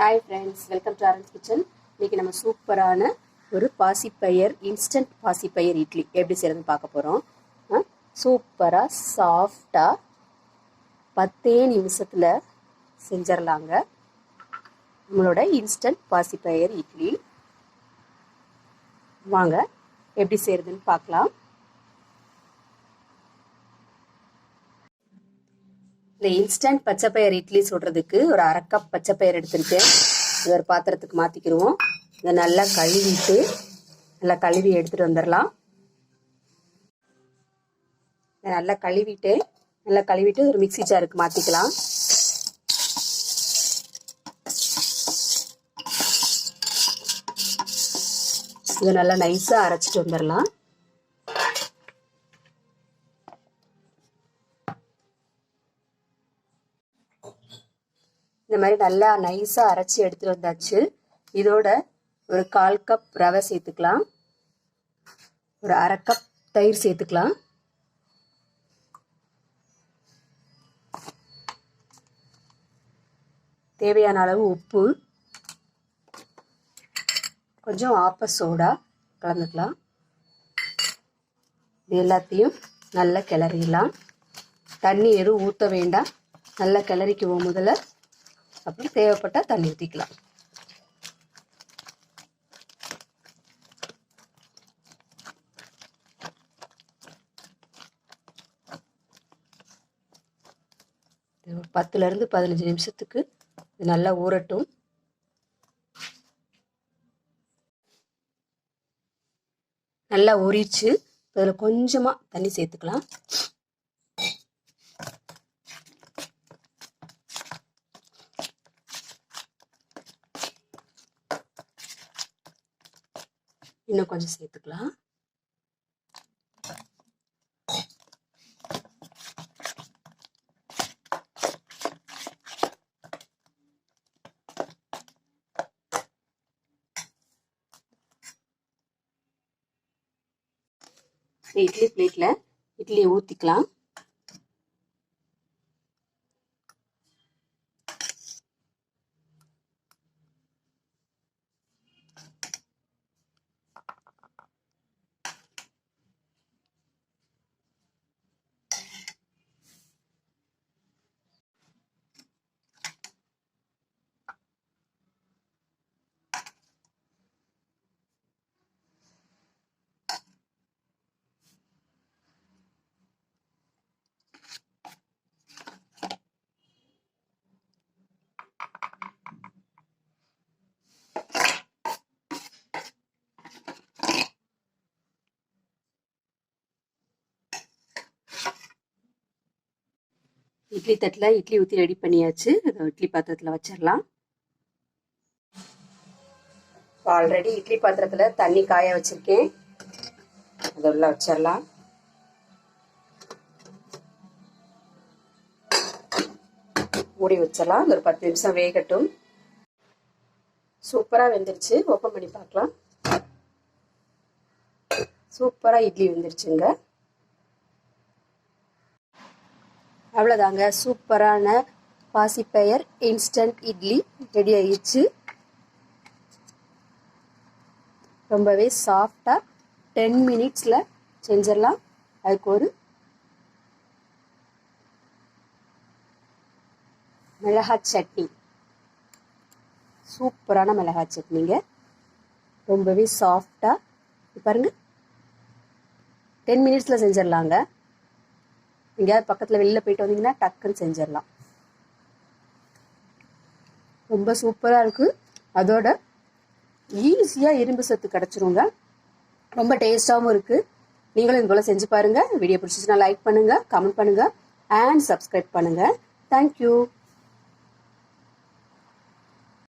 Hi friends welcome to Aaron's kitchen இன்னைக்கு நம்ம சூப்பரான ஒரு பாசிப்பயர் இன்ஸ்டன்ட் பாசிப்பயர் இட்லி. எப்படி செய்யறதுன்னு பார்க்க போகிறோம் சூப்பராக சாஃப்டாக பத்தே நிமிஷத்தில் செஞ்சிடலாங்க நம்மளோட இன்ஸ்டன்ட் பாசிப்பயர் இட்லி. வாங்க எப்படி செய்யறதுன்னு பார்க்கலாம். இந்த இன்ஸ்டன்ட் பச்சைப்பயிர் இட்லி சுடுறதுக்கு ஒரு அரை கப் பச்சைப்பயிர் எடுத்திருக்கேன். இது ஒரு பாத்திரத்துக்கு மாற்றிக்கிடுவோம் இதை நல்லா கழுவிட்டு நல்லா கழுவி எடுத்துகிட்டு வந்துடலாம். இதை நல்லா கழுவிட்டு நல்லா கழுவிட்டு ஒரு மிக்சி ஜாருக்கு மாற்றிக்கலாம் இதை நல்லா நைஸாக அரைச்சிட்டு வந்துடலாம். இந்த மாதிரி நல்லா நைஸாக அரைச்சி எடுத்துகிட்டு வந்தாச்சு. இதோட ஒரு கால் கப் ரவை சேர்த்துக்கலாம். ஒரு அரை கப் தயிர் சேர்த்துக்கலாம். தேவையான அளவு உப்பு. கொஞ்சம் ஆப்ப சோடா கலந்துக்கலாம். இது எல்லாத்தையும் நல்லா கிளறிடலாம். தண்ணி எதுவும் ஊற்ற வேண்டாம். நல்லா கிளறிக்குவோம் முதல்ல. அப்புறம் தேவைப்பட்டால் தண்ணி ஊற்றிக்கலாம் பத்துலேருந்து பதினஞ்சு நிமிஷத்துக்கு இது நல்லா ஊறட்டும். நல்லா உரிச்சு அதில் கொஞ்சமாக தண்ணி சேர்த்துக்கலாம். இன்னும் கொஞ்சம் சேர்த்துக்கலாம். இட்லி பிளேட்டில் இட்லியை ஊற்றிக்கலாம் இட்லி தட்டில் இட்லி ஊற்றி ரெடி பண்ணியாச்சு. அதை இட்லி பாத்திரத்தில் வச்சிடலாம் ஆல்ரெடி இட்லி பாத்திரத்தில் தண்ணி காய வச்சுருக்கேன். அதை உள்ள வச்சிடலாம் மூடி வச்சிடலாம் ஒரு பத்து நிமிஷம் வேகட்டும். சூப்பராக வெந்துருச்சு. ஓப்பன் பண்ணி பார்க்கலாம். சூப்பராக இட்லி வெந்துருச்சுங்க. அவ்வளோதாங்க சூப்பரான பாசிப்பயர் இன்ஸ்டன்ட் இட்லி ரெடி ஆயிடுச்சு. ரொம்பவே சாஃப்டாக டென் மினிட்ஸில் செஞ்சிடலாம். அதுக்கு ஒரு மிளகாய் சட்னி. சூப்பரான மிளகாய் சட்னிங்க. ரொம்பவே சாஃப்டாக பாருங்க. டென் மினிட்ஸில் செஞ்சிடலாங்க. எங்கேயாவது பக்கத்தில் வெளியில் போயிட்டு வந்தீங்கன்னா டக்குன்னு செஞ்சிடலாம். ரொம்ப சூப்பராக இருக்குது அதோட ஈஸியாக இரும்பு சத்து கிடச்சிருங்க. ரொம்ப டேஸ்ட்டாகவும் இருக்குது நீங்களும் இது போல் செஞ்சு பாருங்கள் வீடியோ பிடிச்சிச்சுன்னா லைக் பண்ணுங்கள் கமெண்ட் பண்ணுங்கள் அண்ட் சப்ஸ்கிரைப் பண்ணுங்கள் தேங்க்யூ